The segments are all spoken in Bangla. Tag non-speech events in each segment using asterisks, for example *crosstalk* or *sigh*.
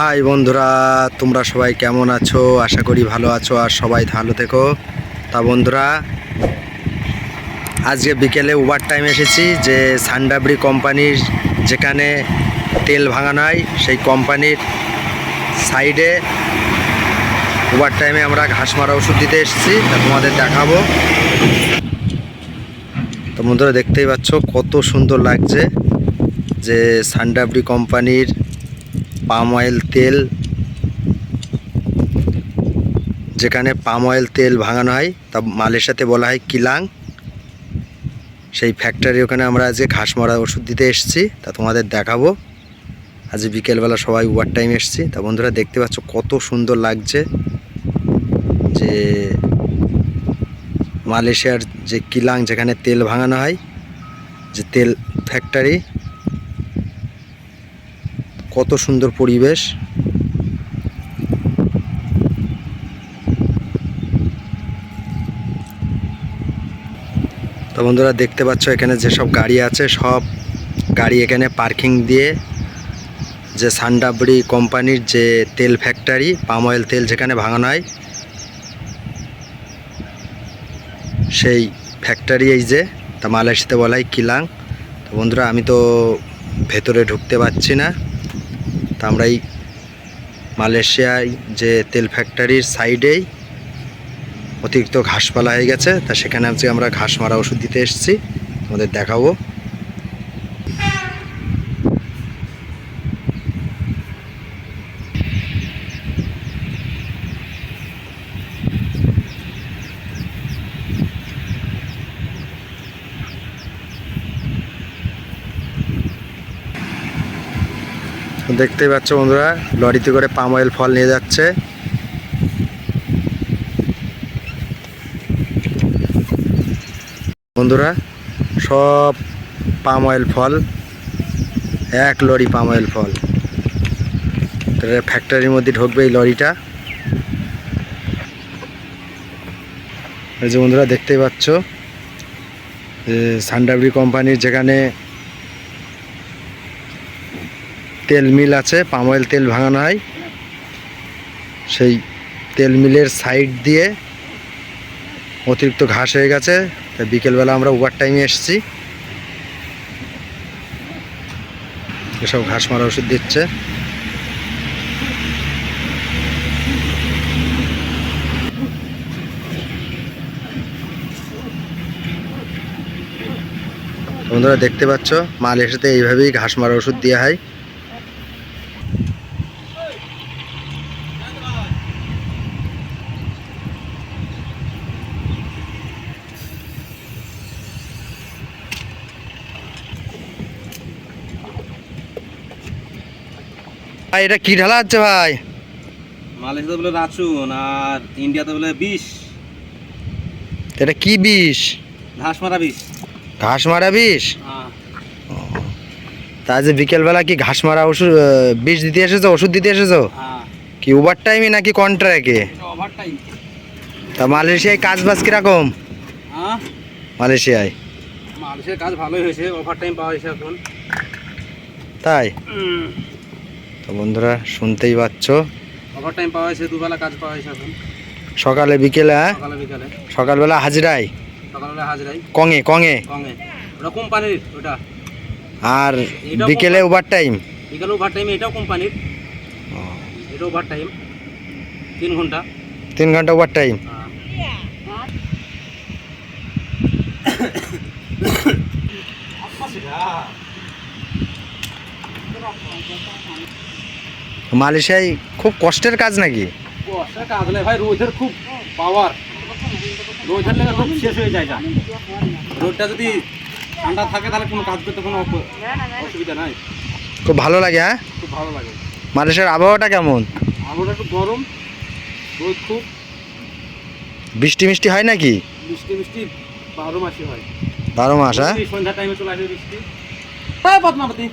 হাই বন্ধুরা, তোমরা সবাই কেমন আছো? আশা করি ভালো আছো আর সবাই ভালো থেকো। তা বন্ধুরা, আজকে বিকেলে ওভার টাইম এসেছি যে সান্ডাবরি কোম্পানির যেখানে তেল ভাঙানো হয়, সেই কোম্পানির সাইডে ওভার টাইমে আমরা ঘাস মারা ওষুধ দিতে এসেছি। তা তোমাদের দেখাবো। তো বন্ধুরা, দেখতেই পাচ্ছ কত সুন্দর লাগছে যে সান্ডাবরি কোম্পানির পাম অয়েল তেল, যেখানে পাম অয়েল তেল ভাঙানো হয়, তা মালয়েশিয়াতে বলা হয় কিলাং। সেই ফ্যাক্টরি ওখানে আমরা আজকে ঘাস মরা ওষুধ দিতে এসেছি, তা তোমাদের দেখাবো। আজ বিকেলবেলা সবাই ওভার টাইম এসেছি, তা বন্ধুরা দেখতে পাচ্ছ কত সুন্দর লাগছে যে মালয়েশিয়ার যে কিলাং, যেখানে তেল ভাঙানো হয়, যে তেল ফ্যাক্টরি কত সুন্দর পরিবেশ। তো বন্ধুরা দেখতে পাচ্ছ এখানে যেসব গাড়ি আছে, সব গাড়ি এখানে পার্কিং দিয়ে যে সান্ডাবড়ি কোম্পানির যে তেল ফ্যাক্টরি, পাম অয়েল তেল যেখানে ভাঙানো হয়, সেই ফ্যাক্টরি এই যে, তা মালয়েশিয়াতে বলা হয় কিলাং। তো বন্ধুরা আমি তো ভেতরে ঢুকতে পারছি না। তা আমরা এই মালয়েশিয়ায় যে তেল ফ্যাক্টরির সাইডেই অতিরিক্ত ঘাসপালা হয়ে গেছে, তা সেখানে আজকে আমরা ঘাস মারা ওষুধ দিতে এসেছি। তোমাদের দেখাবো। দেখতেই পাচ্ছ বন্ধুরা, লরিতে করে পাম অয়েল ফল নিয়ে যাচ্ছে। বন্ধুরা, সব পাম অয়েল ফল, এক লরি পাম অয়েল ফল। ফ্যাক্টরির মধ্যে ঢুকবে এই লরিটা। এই যে বন্ধুরা, দেখতেই পাচ্ছ সান্ডাবরি কোম্পানির যেখানে তেল মিল আছে, পাম অয়েল তেল ভাঙানো হয়। সেই তেল মিলের সাইড দিয়ে অতিরিক্ত ঘাস হয়ে গেছে তাই বিকেলবেলা আমরা ওভার টাইমে এসেছি। এসব ঘাস মারা ওষুধ দিচ্ছে। বন্ধুরা, দেখতে পাচ্ছ, মাল এসেতে এইভাবেই ঘাস মারা ওষুধ দেওয়া হয়। ভাই এটা কি ঢালা হচ্ছে ভাই? মালয়েশিয়াতে বলে রাচুন আর ইন্ডিয়াতে বলে বিষ। এটা কি বিষ? ঘাস মারা বিষ। ঘাস মারা বিষ? হ্যাঁ। তা যে বিকেলবেলা কি ঘাস মারা ওষুধ বিষ দিতে এসেছ ওষুধ দিতে এসেছ? হ্যাঁ। কি ওভার টাইমে নাকি কন্ট্রাক্টে ওভার টাইম তা মালয়েশিয়ায় কাজ বাজ কীরকম? হ্যাঁ। মালয়েশিয়ায়? মালয়েশিয়ার কাজ ভালোই হয়েছে ওভার টাইম পাওয়া হয়েছে এখন। তাই? তো বন্ধুরা শুনতেই পাচ্ছ। ওভার টাইম পাওয়া হয়েছে দুবেলা কাজ পাওয়া হয়েছে এখন। সকালে বিকেলে হ্যাঁ? সকালে বিকালে। সকালবেলা হাজিরায় সকালবেলা হাজরাই। কঙে কঙে? কঙে। ওটা কোম্পানির ওটা। আর বিকেলে ওভার টাইম বিকালে ওভার টাইম এটাও কোম্পানির এটা ওভার টাইম তিন ঘণ্টা। তিন ঘণ্টা ওভার টাইম হ্যাঁ *coughs* *coughs* মালয়েশিয়ায় খুব কষ্টের কাজ নাকি? কষ্টের কাজ ভাই রোদের খুব পাওয়ার। রোদের লেগে খুব শেষ হয়ে যায় যা। রোদটা যদি ঠান্ডা থাকে তাহলে কোনো কাজ করতে কোনো অসুবিধা নাই। খুব ভালো লাগে হ্যাঁ? খুব ভালো লাগে। মালয়েশিয়ার আবহাওয়াটা কেমন? আবহাওয়াটা একটু গরম রোদ খুব। বৃষ্টি মিষ্টি হয় নাকি? বৃষ্টি মিষ্টি বারো মাসে হয়। বারো মাস হ্যাঁ? সন্ধ্যা টাইমে চলে আসে বৃষ্টি। হ্যাঁ পদ্মাবতী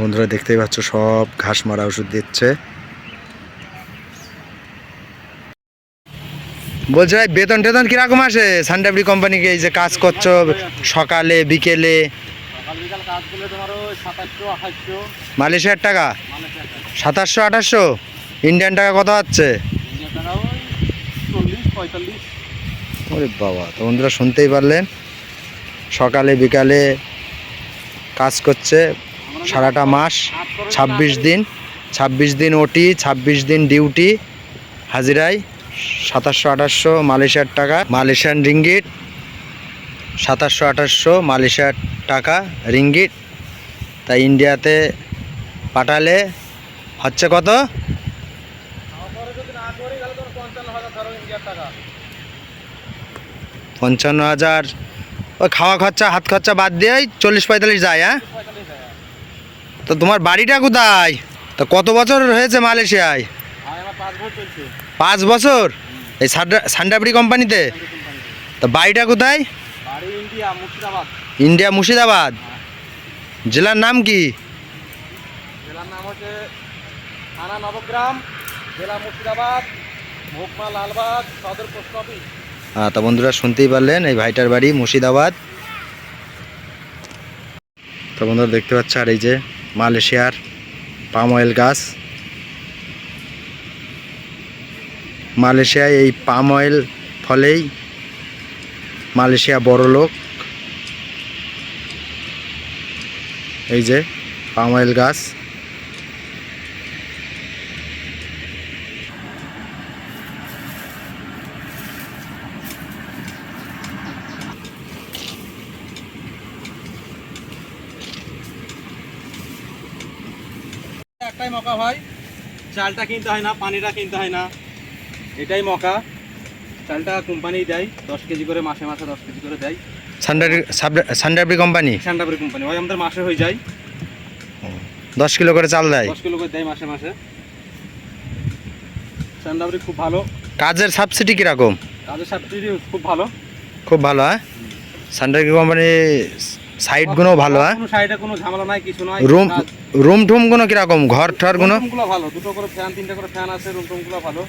বন্ধুরা দেখতেই পাচ্ছ, সব ঘাস মারা ওষুধ দিচ্ছে। বলছি ভাই বেতন টেতন কীরকম আসে? সানডাবরি কোম্পানিকে এই যে কাজ করছ সকালে, বিকেলে? মালয়েশিয়ার টাকা? সাতাশশো, আঠাশশো? ইন্ডিয়ান টাকা কত পঁয়তাল্লিশ ওরে বাবা, তো বন্ধুরা শুনতেই পারলেন। সকালে, বিকালে কাজ করছে। সারাটা মাস কাজ করে ছাব্বিশ দিন ছাব্বিশ দিন ওটি ছাব্বিশ দিন ডিউটি হাজিরায় সাতাশশো, আঠাশশো মালয়েশিয়ার টাকা, মালয়েশিয়ান রিঙ্গিট সাতাশশো, আঠাশশো মালয়েশিয়ার টাকা রিঙ্গিট তাই ইন্ডিয়াতে পাঠালে হচ্ছে কত? পঞ্চান্ন হাজার। ওই খাওয়া খরচা, হাত খরচা বাদ দিয়ে চল্লিশ পঁয়তাল্লিশ যায় হ্যাঁ? তো তোমার বাড়িটা কোথায়? তো কত বছর হয়েছে মালয়েশিয়ায়? পাঁচ বছর এই সান্ডা- সান্ডাবড়ি কোম্পানিতে? কোম্পানি তো বাড়িটা কোথায়? ইন্ডিয়া মুর্শিদাবাদ। ইন্ডিয়া মুর্শিদাবাদ। জেলার নাম কি? জেলার নাম হচ্ছে থানা নবগ্রাম জেলা মুর্শিদাবাদ মহকুমা লালবাগ সদর পোস্ট অফিস। হ্যাঁ তা বন্ধুরা শুনতেই পারলেন এই ভাইটার বাড়ি মুর্শিদাবাদ। তো বন্ধুরা দেখতে পাচ্ছ আর এই যে মালয়েশিয়ার পাম অয়েল গাছ। মালয়েশিয়ায় এই পাম অয়েল ফলেই মালয়েশিয়া বড় লোক। এই যে পাম অয়েল গাছ। একটাই মকা ভাই। চালটা কিনতে হয় না পানিটা কিনতে হয় না। এটাই মকা। চালটা কোম্পানি দেয় দশ কেজি করে মাসে মাসে দশ কেজি করে দেয়। সান্ডাবরি সান্ডাবরি কোম্পানি স্যান্ডাবরি কোম্পানি ভাই আমাদের মাসে হয়ে যায়। দশ কিলো করে চাল দেয়? দশ কিলো করে দেয় মাসে মাসে। স্যান্ডাবরি খুব ভালো। কাজের সাবসিডি কীরকম? কাজের সাবসিডি খুব ভালো। খুব ভালো হ্যাঁ? সানডারি কোম্পানির সাইডগুলো ভালো হ্যাঁ? কোনো সাইডে কোনো ঝামেলা নাই কিছু নাই। রুম রুম টুমগুলো কীরকম? ঘর ঠরগুলো ভালো। দুটো করে ফ্যান, তিনটা করে ফ্যান আছে রুম টুমগুলো ভালো।